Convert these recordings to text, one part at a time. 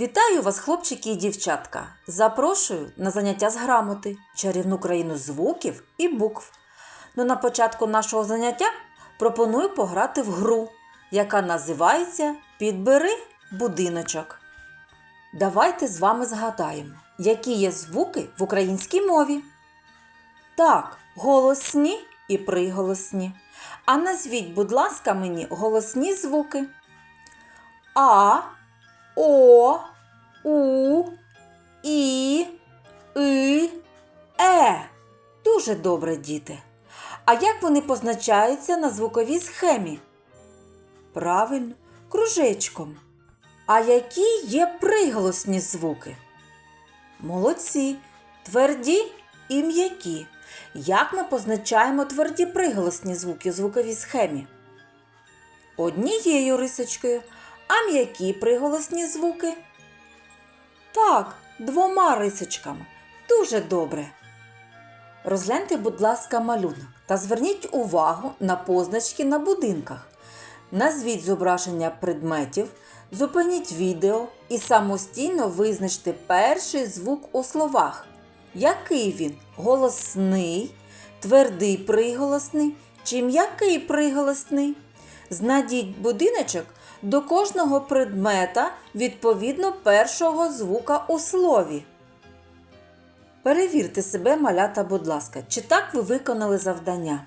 Вітаю вас, хлопчики і дівчатка! Запрошую на заняття з грамоти, чарівну країну звуків і букв. Ну, на початку нашого заняття пропоную пограти в гру, яка називається Підбери будиночок. Давайте з вами згадаємо, які є звуки в українській мові. Так, голосні і приголосні. А назвіть, будь ласка, мені голосні звуки. А, О, У, І, И, Е. Дуже добре, діти. А як вони позначаються на звуковій схемі? Правильно, кружечком. А які є приголосні звуки? Молодці, тверді і м'які. Як ми позначаємо тверді приголосні звуки у звуковій схемі? Однією рисочкою, а м'які приголосні звуки? Так, двома рисочками. Дуже добре. Розгляньте, будь ласка, малюнок та зверніть увагу на позначки на будинках. Назвіть зображення предметів, зупиніть відео і самостійно визначте перший звук у словах. Який він? Голосний, твердий приголосний чи м'який приголосний? Знайдіть будиночок до кожного предмета відповідно першого звука у слові. Перевірте себе, малята, будь ласка, чи так ви виконали завдання.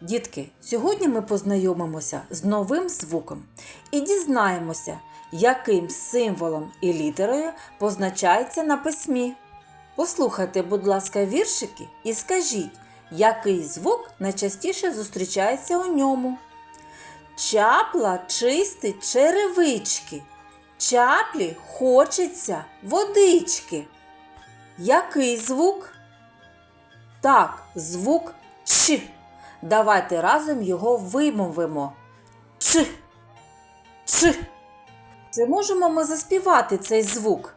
Дітки, сьогодні ми познайомимося з новим звуком і дізнаємося, яким символом і літерою позначається на письмі. Послухайте, будь ласка, віршики і скажіть, який звук найчастіше зустрічається у ньому. Чапла чистить черевички. Чаплі хочеться водички. Який звук? Так, звук Ч. Давайте разом його вимовимо. Ч. Ч. Чи можемо ми заспівати цей звук?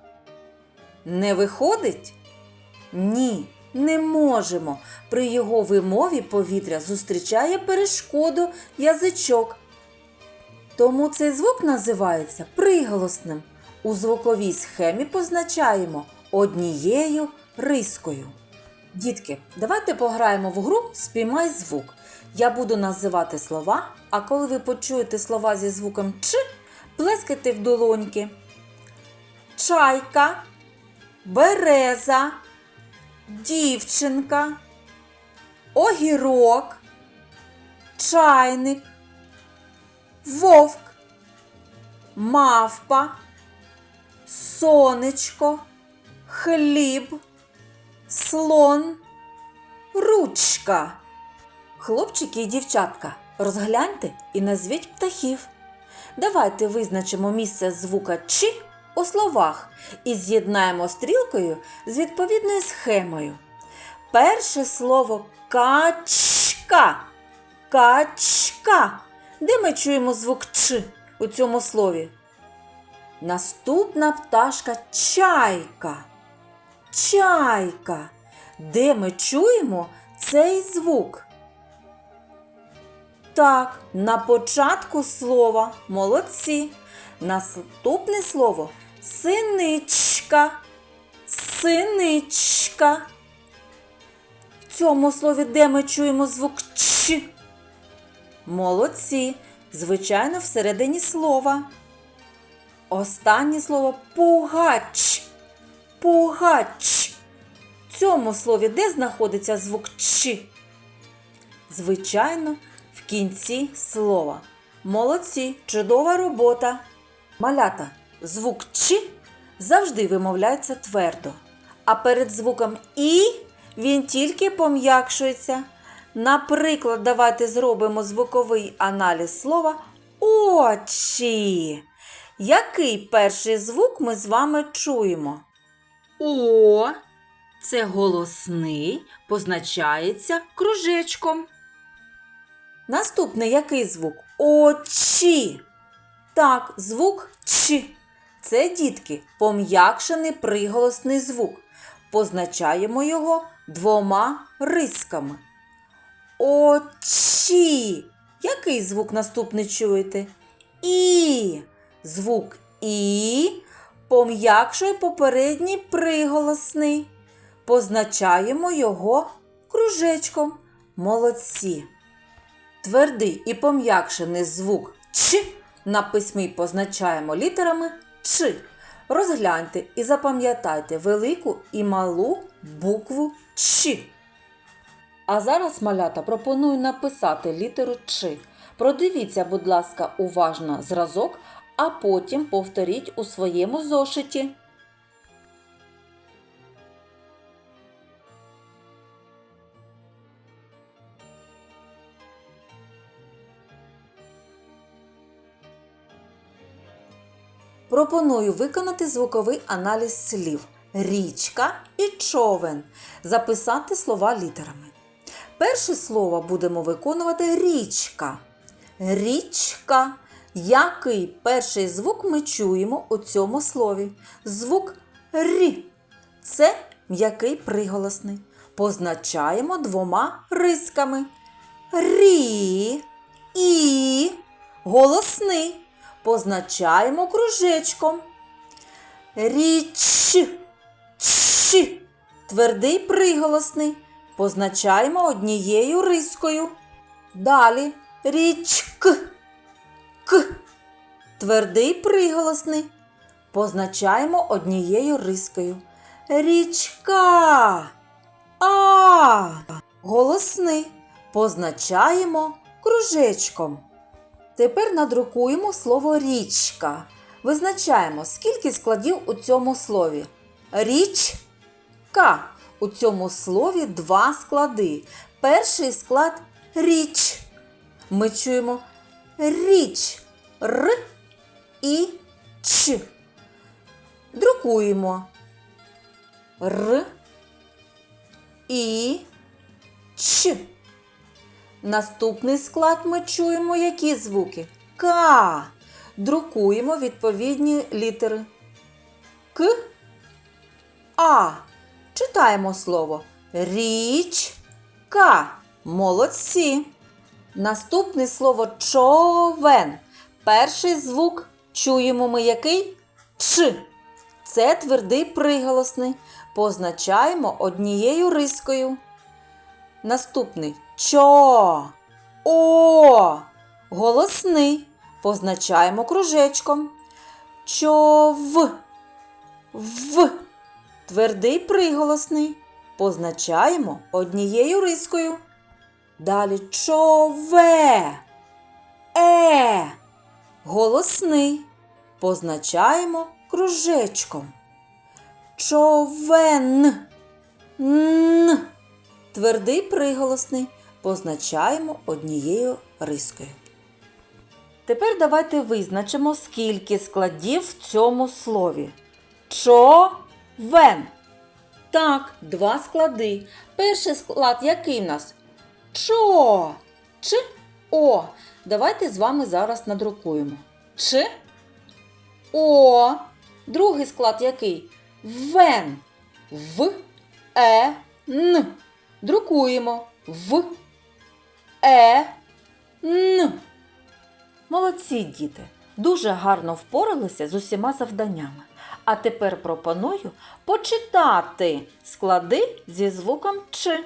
Не виходить? Ні, не можемо. При його вимові повітря зустрічає перешкоду язичок. Тому цей звук називається приголосним. У звуковій схемі позначаємо однією рискою. Дітки, давайте пограємо в гру Спіймай звук. Я буду називати слова, а коли ви почуєте слова зі звуком Ч, плескайте в долоньки. Чайка, береза, дівчинка, огірок, чайник, вовк, мавпа, сонечко, хліб, слон, ручка. Хлопчики і дівчатка, розгляньте і назвіть птахів. Давайте визначимо місце звука Ч у словах і з'єднаємо стрілкою з відповідною схемою. Перше слово качка. Качка. Де ми чуємо звук Ч у цьому слові? Наступна пташка чайка. Чайка. Де ми чуємо цей звук? Так, на початку слова молодці. Наступне слово синичка. Синичка. В цьому слові де ми чуємо звук Ч. Молодці. Звичайно, всередині слова. Останнє слово пугач. Пугач. В цьому слові де знаходиться звук Ч? Звичайно, в кінці слова. Молодці, чудова робота. Малята, звук Ч завжди вимовляється твердо. А перед звуком І він тільки пом'якшується. Наприклад, давайте зробимо звуковий аналіз слова очі. Який перший звук ми з вами чуємо? О, це голосний, позначається кружечком. Наступний який звук? Очі. Так, звук Ч. Це дітки, пом'якшений приголосний звук. Позначаємо його двома рисками. Очі. Який звук наступний чуєте? І. Звук І пом'якшує попередній приголосний. Позначаємо його кружечком. Молодці. Твердий і пом'якшений звук Ч на письмі позначаємо літерами Ч. Розгляньте і запам'ятайте велику і малу букву Ч. А зараз, малята, пропоную написати літеру Ч. Продивіться, будь ласка, уважно зразок, а потім повторіть у своєму зошиті. Пропоную виконати звуковий аналіз слів річка і човен. Записати слова літерами. Перше слово будемо виконувати річка. Річка. Який перший звук ми чуємо у цьому слові? Звук рі. Це м'який приголосний. Позначаємо двома рисками. Рі і голосний. Позначаємо кружечком. Річ. Ч. Твердий приголосний. Позначаємо однією рискою. Далі річк. К. Твердий приголосний. Позначаємо однією рискою. Річка. А. Голосний. Позначаємо кружечком. Тепер надрукуємо слово річка. Визначаємо, скільки складів у цьому слові. Річка. У цьому слові два склади. Перший склад річ. Ми чуємо річ р і ч. Друкуємо р і ч. Наступний склад ми чуємо які звуки? К. Друкуємо відповідні літери. К. А. Читаємо слово річка. Молодці. Наступне слово човен. Перший звук чуємо ми який? Ч. Це твердий приголосний. Позначаємо однією рискою. Наступний чо. О. Голосний. Позначаємо кружечком. Чов. В. Твердий приголосний. Позначаємо однією рискою. Далі чове. Е. Голосний. Позначаємо кружечком. Човен. Н. Твердий приголосний позначаємо однією рискою. Тепер давайте визначимо, скільки складів в цьому слові. Човен. Так, два склади. Перший склад який в нас? Чо. Ч. О. Давайте з вами зараз надрукуємо. Ч. О. Другий склад який? Вен. В. Е. Н. Друкуємо в е н. Молодці діти! Дуже гарно впоралися з усіма завданнями. А тепер пропоную почитати склади зі звуком Ч.